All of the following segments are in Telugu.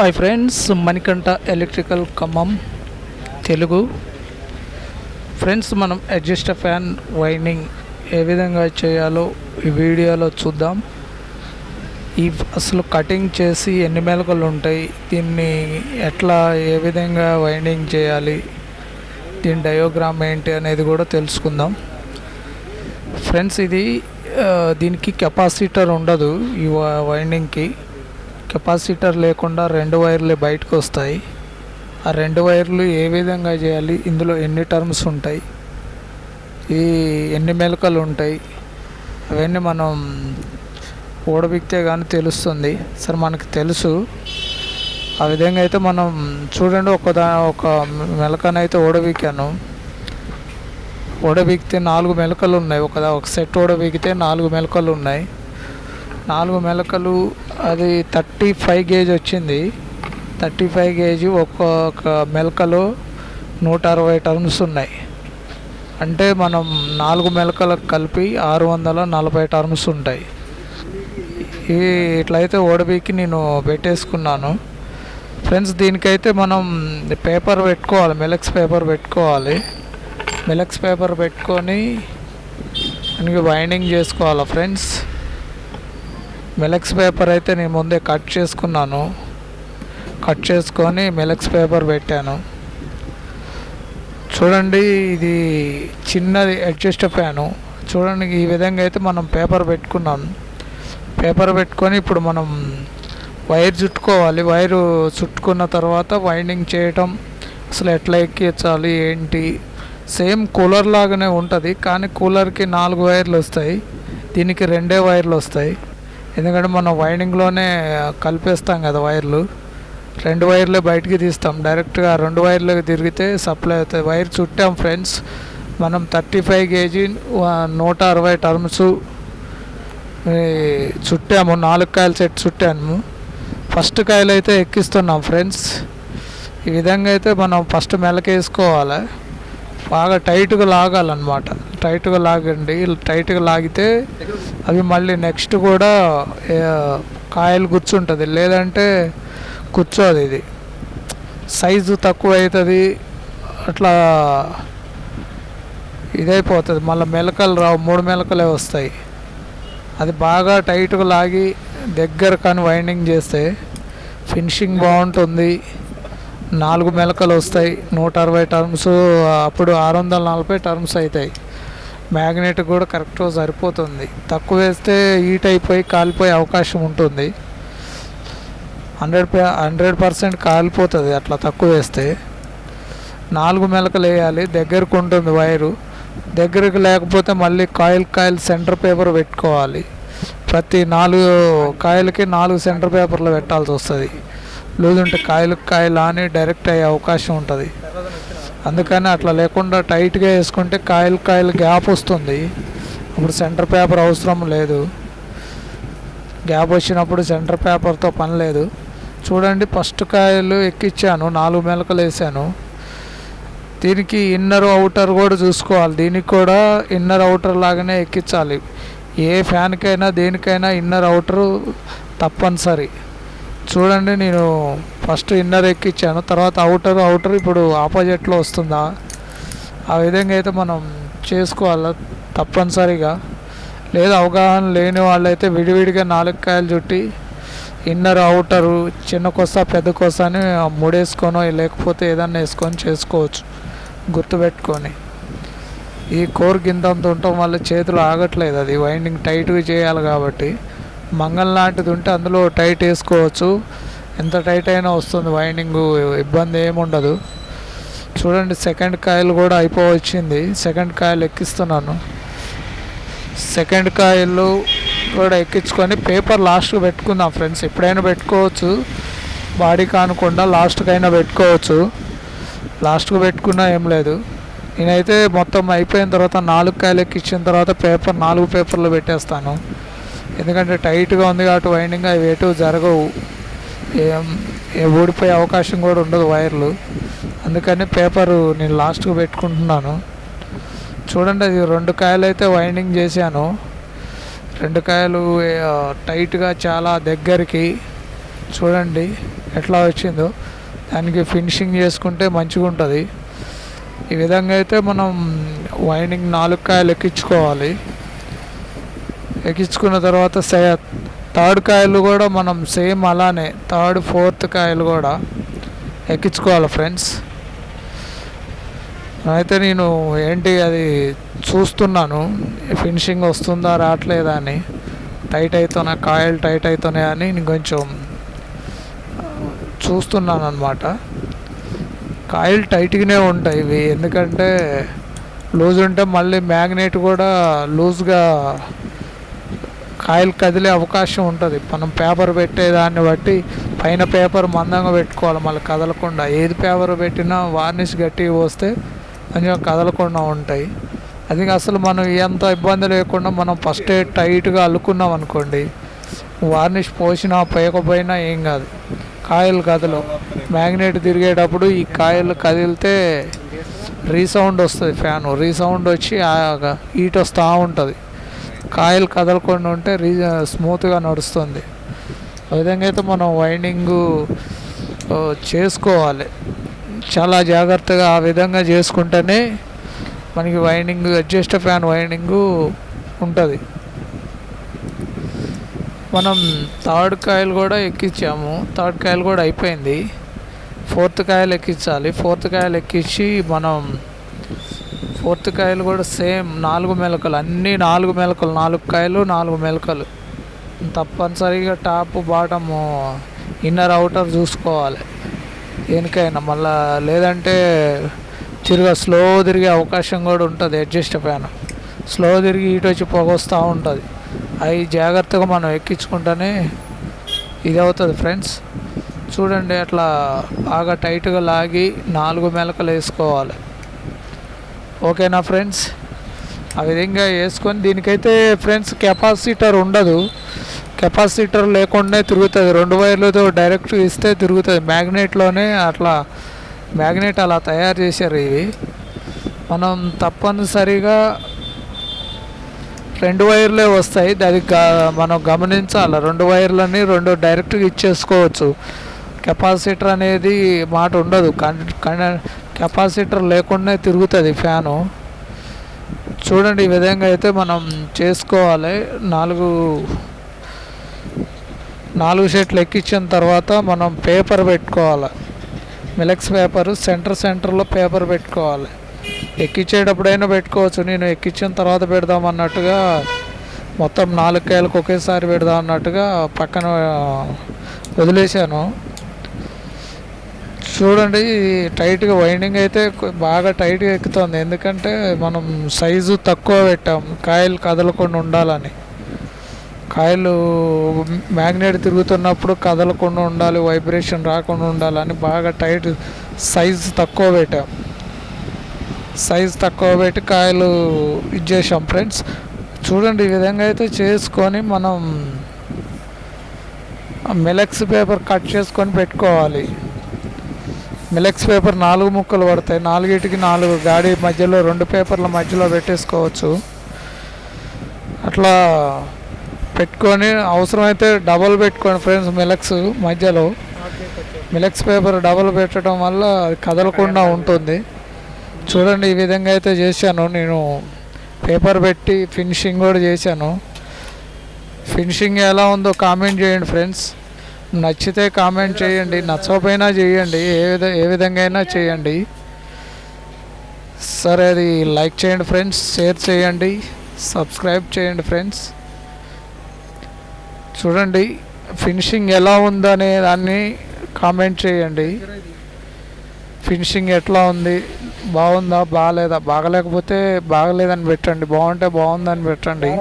Hi friends Manikanta electrical Khammam Telugu friends మనం అడ్జస్ట్ ఫ్యాన్ వైండింగ్ ఏ విధంగా చేయాలో ఈ వీడియోలో చూద్దాం. ఈ అసలు కటింగ్ చేసి ఎన్ని మెలకలు ఉంటాయి దీన్ని ఎట్లా ఏ విధంగా వైండింగ్ చేయాలి దీని డయోగ్రామ్ ఏంటి అనేది కూడా తెలుసుకుందాం. ఫ్రెండ్స్ ఇది దీనికి కెపాసిటర్ ఉండదు ఈ వైండింగ్కి కెపాసిటర్ లేకుండా రెండు వైర్లు బయటకు వస్తాయి ఆ రెండు వైర్లు ఏ విధంగా చేయాలి? ఇందులో ఎన్ని టర్మ్స్ ఉంటాయి? ఈ ఎన్ని మెలకలు ఉంటాయి? అవన్నీ మనం ఓడబిక్తే కానీ తెలుస్తుంది. సరే మనకు తెలుసు. ఆ విధంగా అయితే మనం చూడండి ఒక దా ఒక మెలకనైతే ఓడబిక్కాను. ఓడబిక్కితే నాలుగు మెలకలు ఉన్నాయి. ఒక ఒక సెట్ ఓడబిక్కితే నాలుగు మెలకలు ఉన్నాయి. నాలుగు మెలకలు అది థర్టీ ఫైవ్ గేజ్ వచ్చింది. థర్టీ ఫైవ్ గేజ్ ఒక్కొక్క మెలకలో నూట అరవై టర్మ్స్ ఉన్నాయి. అంటే మనం నాలుగు మెలకలకు కలిపి ఆరు వందల నలభై టర్మ్స్ ఉంటాయి. ఈ ఇట్లయితే ఓడబీకి నేను పెట్టేసుకున్నాను. ఫ్రెండ్స్ దీనికైతే మనం పేపర్ పెట్టుకోవాలి మెలక్స్ పేపర్ పెట్టుకోవాలి. మెలక్స్ పేపర్ పెట్టుకొని దానికి బైండింగ్ చేసుకోవాలి ఫ్రెండ్స్? మెలక్స్ పేపర్ అయితే నేను ముందే కట్ చేసుకున్నాను. కట్ చేసుకొని మెలక్స్ పేపర్ పెట్టాను. చూడండి ఇది చిన్నది అడ్జస్ట్ ఫ్యాను. చూడండి ఈ విధంగా అయితే మనం పేపర్ పెట్టుకున్నాం. పేపర్ పెట్టుకొని ఇప్పుడు మనం వైర్ చుట్టుకోవాలి. వైరు చుట్టుకున్న తర్వాత వైండింగ్ చేయటం అసలు ఎట్లా ఎక్కించాలి ఏంటి? సేమ్ కూలర్ లాగానే ఉంటుంది కానీ కూలర్కి నాలుగు వైర్లు వస్తాయి. దీనికి రెండే వైర్లు వస్తాయి. ఎందుకంటే మనం వైండింగ్లోనే కలిపేస్తాం కదా వైర్లు. రెండు వైర్లే బయటికి తీస్తాం. డైరెక్ట్గా రెండు వైర్లకు తిరిగితే సప్లై అవుతుంది వైర్ చుట్టాం ఫ్రెండ్స్. మనం థర్టీ ఫైవ్ కేజీ నూట అరవై టర్మ్స్ చుట్టాము. నాలుగు కాయల సెట్ చుట్టాము. ఫస్ట్ కాయలు అయితే ఎక్కిస్తున్నాం ఫ్రెండ్స్. ఈ విధంగా అయితే మనం ఫస్ట్ మెలకేసుకోవాలి బాగా టైట్గా లాగాలన్నమాట. టైట్గా లాగండి. టైట్గా లాగితే అవి మళ్ళీ నెక్స్ట్ కూడా కాయలు కూర్చుంటుంది లేదంటే కూర్చోదు ఇది. సైజు తక్కువ అవుతుంది అట్లా ఇదైపోతుంది. మళ్ళీ మెలకలు రావు. మూడు మెలకలే వస్తాయి. అది బాగా టైట్గా లాగి దగ్గర కానీ వైండింగ్ చేస్తే ఫినిషింగ్ బాగుంటుంది. నాలుగు మెలకలు వస్తాయి నూట అరవై టర్మ్స్. అప్పుడు ఆరు వందల నలభై టర్మ్స్ అవుతాయి మ్యాగ్నెట్ కూడా కరెక్ట్గా సరిపోతుంది. తక్కువ వేస్తే హీట్ అయిపోయి కాలిపోయే అవకాశం ఉంటుంది. హండ్రెడ్ హండ్రెడ్ పర్సెంట్ కాలిపోతుంది అట్లా తక్కువ వేస్తే. నాలుగు మెలకలు వేయాలి దగ్గరకు ఉంటుంది వైరు. దగ్గరకు లేకపోతే మళ్ళీ కాయిల్ కాయిల్ సెంటర్ పేపర్ పెట్టుకోవాలి. ప్రతి నాలుగు కాయలకి నాలుగు సెంటర్ పేపర్లు పెట్టాల్సి వస్తుంది. లూజ్ ఉంటే కాయలకు కాయలు అని డైరెక్ట్ అయ్యే అవకాశం ఉంటుంది. అందుకని అట్లా లేకుండా టైట్గా వేసుకుంటే కాయలు కాయలు గ్యాప్ వస్తుంది. అప్పుడు సెంటర్ పేపర్ అవసరం లేదు. గ్యాప్ వచ్చినప్పుడు సెంటర్ పేపర్తో పని లేదు. చూడండి ఫస్ట్ కాయలు ఎక్కిచ్చాను నాలుగు మెలకలు వేసాను. దీనికి ఇన్నర్ అవుటర్ కూడా చూసుకోవాలి. దీనికి కూడా ఇన్నర్ అవుటర్ లాగానే ఎక్కించాలి. ఏ ఫ్యాన్కైనా దేనికైనా ఇన్నర్ అవుటర్ తప్పనిసరి. చూడండి నేను ఫస్ట్ ఇన్నర్ ఎక్కించాను తర్వాత అవుటర్ అవుటర్ ఇప్పుడు ఆపోజిట్లో వస్తుందా? ఆ విధంగా అయితే మనం చేసుకోవాలి తప్పనిసరిగా. లేదా అవగాహన లేని వాళ్ళైతే విడివిడిగా నాలుగు కాయలు చుట్టి ఇన్నర్ అవుటరు చిన్న కొస పెద్ద కొస అని ముడేసుకొని లేకపోతే ఏదన్నా వేసుకొని చేసుకోవచ్చు. గుర్తుపెట్టుకొని. ఈ కోర్ గింతంత ఉండటం వల్ల చేతులు ఆగట్లేదు అది వైండింగ్ టైట్గా చేయాలి కాబట్టి. మంగళ లాంటిది ఉంటే అందులో టైట్ వేసుకోవచ్చు. ఎంత టైట్ అయినా వస్తుంది వైండింగ్ ఇబ్బంది ఏముండదు చూడండి సెకండ్ కాయలు కూడా అయిపోవచ్చింది. సెకండ్ కాయలు ఎక్కిస్తున్నాను. సెకండ్ కాయిల్ కూడా ఎక్కించుకొని పేపర్ లాస్ట్కి పెట్టుకుందాం ఫ్రెండ్స్. ఎప్పుడైనా పెట్టుకోవచ్చు. బాడీ కానకుండా లాస్ట్కైనా పెట్టుకోవచ్చు. లాస్ట్కు పెట్టుకున్నా ఏం లేదు. నేనైతే మొత్తం అయిపోయిన తర్వాత నాలుగు కాయలు ఎక్కించిన తర్వాత పేపర్ నాలుగు పేపర్లు పెట్టేస్తాను. ఎందుకంటే టైట్గా ఉంది కాబట్టి వైండింగ్ అవి ఎటు జరగవు. ఏ ఊడిపోయే అవకాశం కూడా ఉండదు వైర్లు. అందుకని పేపరు నేను లాస్ట్కు పెట్టుకుంటున్నాను. చూడండి అది రెండు కాయలు అయితే వైండింగ్ చేశాను. రెండు కాయలు టైట్గా చాలా దగ్గరికి చూడండి ఎట్లా వచ్చిందో. దానికి ఫినిషింగ్ చేసుకుంటే మంచిగా ఉంటుంది. ఈ విధంగా అయితే మనం వైండింగ్ నాలుగు కాయలు ఎక్కించుకోవాలి. ఎక్కించుకున్న తర్వాత సే థర్డ్ కాయలు కూడా మనం సేమ్ అలానే థర్డ్ ఫోర్త్ కాయలు కూడా ఎక్కించుకోవాలి ఫ్రెండ్స్. అయితే నేను ఏంటి అది చూస్తున్నాను ఫినిషింగ్ వస్తుందా రావట్లేదా అని. టైట్ అవుతున్నా కాయలు టైట్ అవుతున్నాయి అని నేను కొంచెం చూస్తున్నాను అనమాట కాయలు టైట్గానే ఉంటాయి ఇవి ఎందుకంటే లూజ్ ఉంటే మళ్ళీ మ్యాగ్నెట్ కూడా లూజ్గా కాయలు కదిలే అవకాశం ఉంటుంది. మనం పేపర్ పెట్టేదాన్ని బట్టి పైన పేపర్ మందంగా పెట్టుకోవాలి. మళ్ళీ కదలకుండా ఏది పేపర్ పెట్టినా వార్నిష్ గట్టిగా పోస్తే కొంచెం కదలకుండా ఉంటాయి. అది అసలు మనం ఎంత ఇబ్బంది లేకుండా మనం ఫస్ట్ టైట్గా అల్లుకున్నాం అనుకోండి వార్నిష్ పోసినా పోయకపోయినా ఏం కాదు. కాయలు కదలు మ్యాగ్నెట్ తిరిగేటప్పుడు ఈ కాయలు కదిలితే రీసౌండ్ వస్తుంది ఫ్యాను. రీసౌండ్ వచ్చి హీట్ వస్తూ ఉంటుంది. కాయలు కదలకుండా ఉంటే రీ స్మూత్గా నడుస్తుంది. ఆ విధంగా అయితే మనం వైండింగు చేసుకోవాలి. చాలా జాగ్రత్తగా ఆ విధంగా చేసుకుంటేనే మనకి వైండింగ్ అడ్జస్ట్ ఫ్యాన్ వైండింగు ఉంటుంది. మనం థర్డ్ కాయలు కూడా ఎక్కించాము. థర్డ్ కాయలు కూడా అయిపోయింది. ఫోర్త్ కాయలు ఎక్కించాలి. ఫోర్త్ కాయలు ఎక్కించి మనం ఫోర్త్ కాయలు కూడా సేమ్ నాలుగు మెలకలు అన్నీ నాలుగు మెలకలు నాలుగు కాయలు నాలుగు మెలకలు. తప్పనిసరిగా టాప్ బాటము ఇన్నర్ అవుటర్ చూసుకోవాలి. దేనికైనా మళ్ళా లేదంటే తిరిగా స్లో తిరిగే అవకాశం కూడా ఉంటుంది అడ్జస్ట్ పైన స్లో తిరిగి ఇటు వచ్చి పొగొస్తూ ఉంటుంది. అవి జాగ్రత్తగా మనం ఎక్కించుకుంటేనే ఇది అవుతుంది ఫ్రెండ్స్. చూడండి అట్లా బాగా టైట్గా లాగి నాలుగు మెలకలు వేసుకోవాలి. ఓకేనా ఫ్రెండ్స్? ఆ విధంగా వేసుకొని దీనికైతే ఫ్రెండ్స్ కెపాసిటర్ ఉండదు. కెపాసిటర్ లేకుండా తిరుగుతుంది. రెండు వైర్లతో డైరెక్ట్ ఇస్తే తిరుగుతుంది. మ్యాగ్నెట్లోనే అట్లా మ్యాగ్నెట్ అలా తయారు చేశారు ఇవి. మనం తప్పనిసరిగా రెండు వైర్లే వస్తాయి. అది మనం గమనించాలి. రెండు వైర్లని రెండు డైరెక్ట్గా ఇచ్చేసుకోవచ్చు. కెపాసిటర్ అనేది మాట ఉండదు. కన్- కెపాసిటర్ లేకుండా తిరుగుతుంది ఫ్యాను. చూడండి ఈ విధంగా అయితే మనం చేసుకోవాలి. నాలుగు నాలుగు షీట్లు ఎక్కించిన తర్వాత మనం పేపర్ పెట్టుకోవాలి. మిలక్స్ పేపర్ సెంటర్ సెంటర్లో పేపర్ పెట్టుకోవాలి. ఎక్కించేటప్పుడైనా పెట్టుకోవచ్చు. నేను ఎక్కించిన తర్వాత పెడదాం అన్నట్టుగా మొత్తం నాలుగు కాయలకు ఒకేసారి పెడదాం అన్నట్టుగా పక్కన వదిలేశాను. చూడండి టైట్గా వైండింగ్ అయితే బాగా టైట్గా ఎక్కుతుంది. ఎందుకంటే మనం సైజు తక్కువ పెట్టాం. కాయలు కదలకుండా ఉండాలని. కాయలు మ్యాగ్నెట్ తిరుగుతున్నప్పుడు కదలకుండా ఉండాలి వైబ్రేషన్ రాకుండా ఉండాలని బాగా టైట్ సైజ్ తక్కువ పెట్టాం. సైజ్ తక్కువ పెట్టి కాయలు ఇచ్చేసాం ఫ్రెండ్స్. చూడండి ఈ విధంగా అయితే చేసుకొని మనం మిలక్స్ పేపర్ కట్ చేసుకొని పెట్టుకోవాలి. మిలక్స్ పేపర్ నాలుగు ముక్కలు పడతాయి. నాలుగిటికి నాలుగు గాడి మధ్యలో రెండు పేపర్ల మధ్యలో పెట్టేసుకోవచ్చు. అట్లా పెట్టుకొని అవసరమైతే డబల్ పెట్టుకోండి ఫ్రెండ్స్ మిలక్స్ మధ్యలో. మిలక్స్ పేపర్ డబల్ పెట్టడం వల్ల అది కదలకుండా ఉంటుంది. చూడండి ఈ విధంగా అయితే చేశాను. నేను పేపర్ పెట్టి ఫినిషింగ్ కూడా చేశాను. ఫినిషింగ్ ఎలా ఉందో కామెంట్ చేయండి ఫ్రెండ్స్. నచ్చితే కామెంట్ చేయండి నచ్చకపోయినా చేయండి ఏ విధ ఏ విధంగా అయినా చేయండి. సరే అది లైక్ చేయండి ఫ్రెండ్స్ షేర్ చేయండి సబ్స్క్రైబ్ చేయండి ఫ్రెండ్స్. చూడండి ఫినిషింగ్ ఎలా ఉందనే దాన్ని కామెంట్ చేయండి. ఫినిషింగ్ ఎట్లా ఉంది బాగుందా బాగాలేదా బాగలేకపోతే బాగలేదని పెట్టండి బాగుంటే బాగుందని పెట్టండి.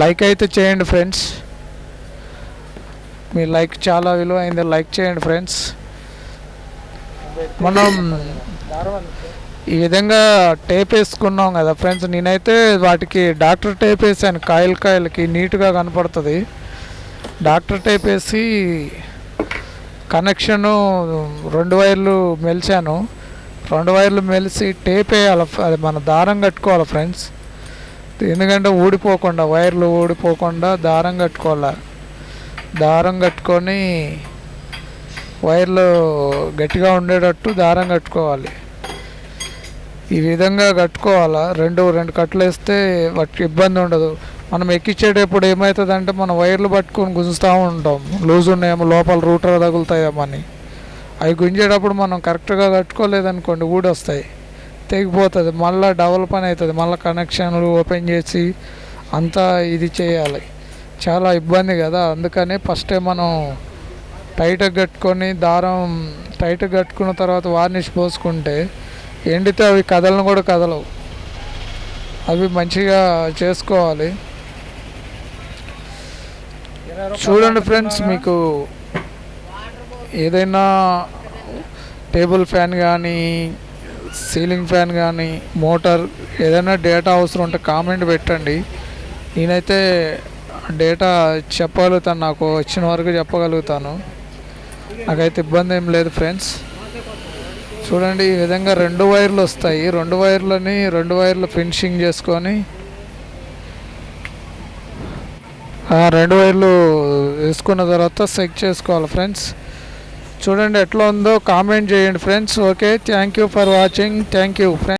లైక్ అయితే చేయండి ఫ్రెండ్స్. మీ లైక్ చాలా విలువైంది. లైక్ చేయండి ఫ్రెండ్స్. మనం ఈ విధంగా టేప్ వేసుకున్నాం కదా ఫ్రెండ్స్. నేనైతే వాటికి డాక్టర్ టేప్ వేసాను. కాయలు కాయలకి నీట్గా కనపడుతుంది. డాక్టర్ టేప్ వేసి కనెక్షను రెండు వైర్లు మెలిచాను. రెండు వైర్లు మెలిసి టేప్ వేయాలి. అది మన దారం కట్టుకోవాలి ఫ్రెండ్స్. ఎందుకంటే ఊడిపోకుండా వైర్లు ఊడిపోకుండా దారం కట్టుకోవాలి. దారం కట్టుకొని వైర్లు గట్టిగా ఉండేటట్టు దారం కట్టుకోవాలి. ఈ విధంగా కట్టుకోవాలా? రెండు రెండు కట్టలు వేస్తే వాటికి ఇబ్బంది ఉండదు. మనం ఎక్కించేటప్పుడు ఏమవుతుందంటే మనం వైర్లు పట్టుకొని గుంజుతూ ఉంటాం. లూజ్ ఉన్నాయేమో లోపల రూటర్ తగులుతాయేమో అని అవి గుంజేటప్పుడు మనం కరెక్ట్గా కట్టుకోలేదనుకోండి ఊడి వస్తాయి తెగిపోతుంది. మళ్ళీ డబల్ పని అవుతుంది. మళ్ళీ కనెక్షన్లు ఓపెన్ చేసి అంతా ఇది చేయాలి. చాలా ఇబ్బంది కదా. అందుకని ఫస్టే మనం టైట్గా కట్టుకొని దారం టైట్గా కట్టుకున్న తర్వాత వార్నిష్ పోసుకుంటే ఎండితే అవి కదలను కూడా కదలవు. అవి మంచిగా చేసుకోవాలి. చూడండి ఫ్రెండ్స్ మీకు ఏదైనా టేబుల్ ఫ్యాన్ కానీ సీలింగ్ ఫ్యాన్ కానీ మోటార్ ఏదైనా డేటా అవసరం ఉంటే కామెంట్ పెట్టండి. నేనైతే డేటా చెప్పగలుగుతాను నాకు వచ్చిన వరకు చెప్పగలుగుతాను. నాకైతే ఇబ్బంది ఏం లేదు ఫ్రెండ్స్. చూడండి ఈ విధంగా రెండు వైర్లు వస్తాయి. రెండు వైర్లని రెండు వైర్లు ఫినిషింగ్ చేసుకొని రెండు వైర్లు వేసుకున్న తర్వాత సెక్ చేసుకోవాలి ఫ్రెండ్స్. చూడండి ఎట్లా ఉందో కామెంట్ చేయండి friends. Okay thank you for watching. Thank you friends.